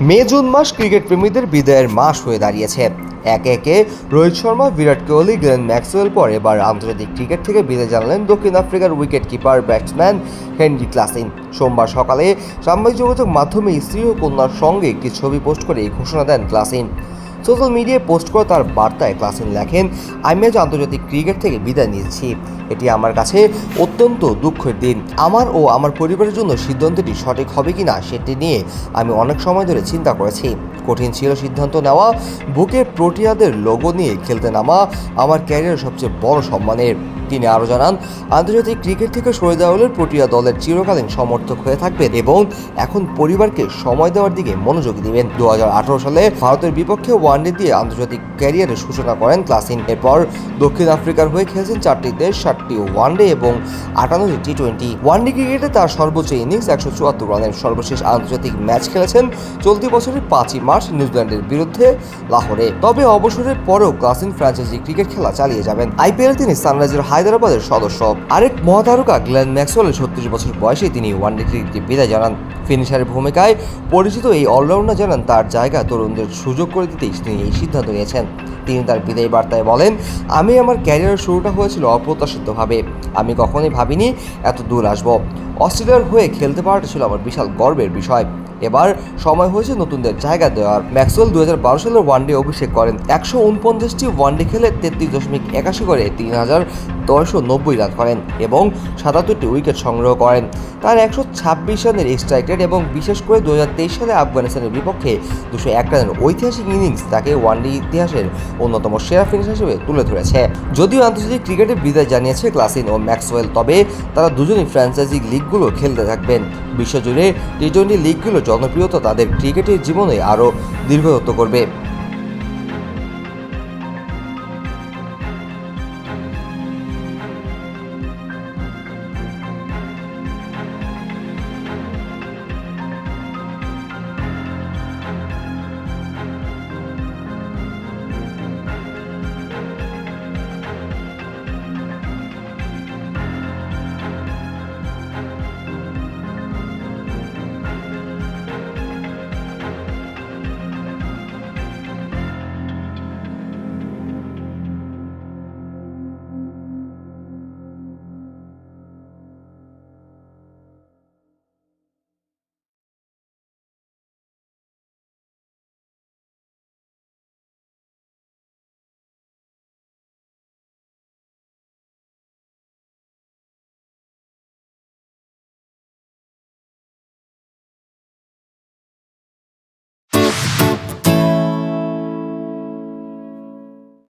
মে, June মাস cricket প্রেমীদের বিদায়ের মাস হয়ে দাঁড়িয়েছে। একে একে রোহিত শর্মা, বিরাট কোহলি, গ্লেন ম্যাক্সওয়েল পর এবার আন্তর্জাতিক ক্রিকেট থেকে বিদায় জানালেন দক্ষিণ আফ্রিকার wicket keeper batsman Heinrich Klaasen. সোমবার সকালে সামাজিক যোগাযোগ মাধ্যমে স্ত্রী ও কন্যার সঙ্গে একটি ছবি পোস্ট করে এই ঘোষণা দেন ক্লাসিন। সোশ্যাল মিডিয়ায় পোস্ট করে তার বার্তায় ক্লাসিন লেখেন, আমি আজ আন্তর্জাতিক ক্রিকেট থেকে বিদায় নিয়েছি। এটি আমার কাছে অত্যন্ত দুঃখের দিন। আমার ও আমার পরিবারের জন্য সিদ্ধান্তটি সঠিক হবে কি না সেটি নিয়ে আমি অনেক সময় ধরে চিন্তা করেছি। কঠিন ছিল সিদ্ধান্ত নেওয়া বুকে প্রোটিয়াদের লোগো নিয়ে খেলতে নামা, আমার ক্যারিয়ারের সবচেয়ে বড় সম্মানের। তিনি আরও জানান, আন্তর্জাতিক ক্রিকেট থেকে সরে দেওয়া হলে প্রোটিয়া দলের চিরকালীন সমর্থক হয়ে থাকবেন এবং এখন পরিবারকে সময় দেওয়ার দিকে মনোযোগ দিবেন। দু হাজার আঠারো সালে ভারতের বিপক্ষে ওয়ানডে দিয়ে আন্তর্জাতিক ক্যারিয়ারের সূচনা করেন ক্লাসিন। এরপর দক্ষিণ আফ্রিকার হয়ে খেলেছেন চারটি দেশ ষাটটি ওয়ানডে এবং আটান্নটি টি টোয়েন্টি ওয়ানডে ক্রিকেটে তার সর্বোচ্চ ইনিংস একশো চুয়াত্তর রানের সর্বশেষ আন্তর্জাতিক ম্যাচ খেলেছেন চলতি বছরের পাঁচই মার্চ নিউজিল্যান্ডের বিরুদ্ধে লাহোরে। তবে অবসরের পরেও ক্লাসিন ফ্র্যাঞ্চাইজি ক্রিকেট খেলা চালিয়ে যাবেন। আইপিএল তিনি সানরাইজার হায়দ্রাবাদের সদস্য। আরেক মহাতারকা গ্লেন ম্যাক্সওয়েলের ছত্রিশ বছর বয়সে তিনি ওয়ানডে ক্রিকেটে বিদায় জানান। ফিনিশারের ভূমিকায় পরিচিত এই অলরাউন্ডার জানান তার জায়গা তরুণদের সুযোগ করে দিতেই তিনি এই সিদ্ধান্ত নিয়েছেন। তিনি তার বিদায়ী বার্তায় বলেন, আমি আমার ক্যারিয়ারের শুরুটা হয়েছিল অপ্রত্যাশিতভাবে। আমি কখনোই ভাবিনি এত দূর আসব। অস্ট্রেলিয়ার হয়ে খেলতে পারাটা ছিল আমার বিশাল গর্বের বিষয়। এবার সময় হয়েছে নতুনদের জায়গা দেওয়ার। ম্যাক্সওয়েল দু হাজার বারো সালের ওয়ানডে অভিষেক করেন। একশো উনপঞ্চাশটি ওয়ানডে খেলে তেত্রিশ দশমিক একাশি করে তিন হাজার দশশো নব্বই রান করেন এবং সাতাত্তরটি উইকেট সংগ্রহ করেন। তার একশো ছাব্বিশ রানের স্ট্রাইক রেট এবং বিশেষ করে দু হাজার তেইশ সালে আফগানিস্তানের বিপক্ষে দুশো এক রানের ঐতিহাসিক ইনিংস তাকে ওয়ানডে ইতিহাসের অন্যতম সেরা ফিনিশ হিসেবে তুলে ধরেছে। যদিও আন্তর্জাতিক ক্রিকেটে বিদায় জানিয়েছে ক্লাসিন ও ম্যাক্সওয়েল, তবে তারা দুজনই ফ্র্যাঞ্চাইজি লিগগুলো খেলতে থাকবেন। বিশ্বজুড়ে টি টোয়েন্টি লিগগুলো জনপ্রিয়তা তাদের ক্রিকেটের জীবনে আরও দীর্ঘত্ব করবে।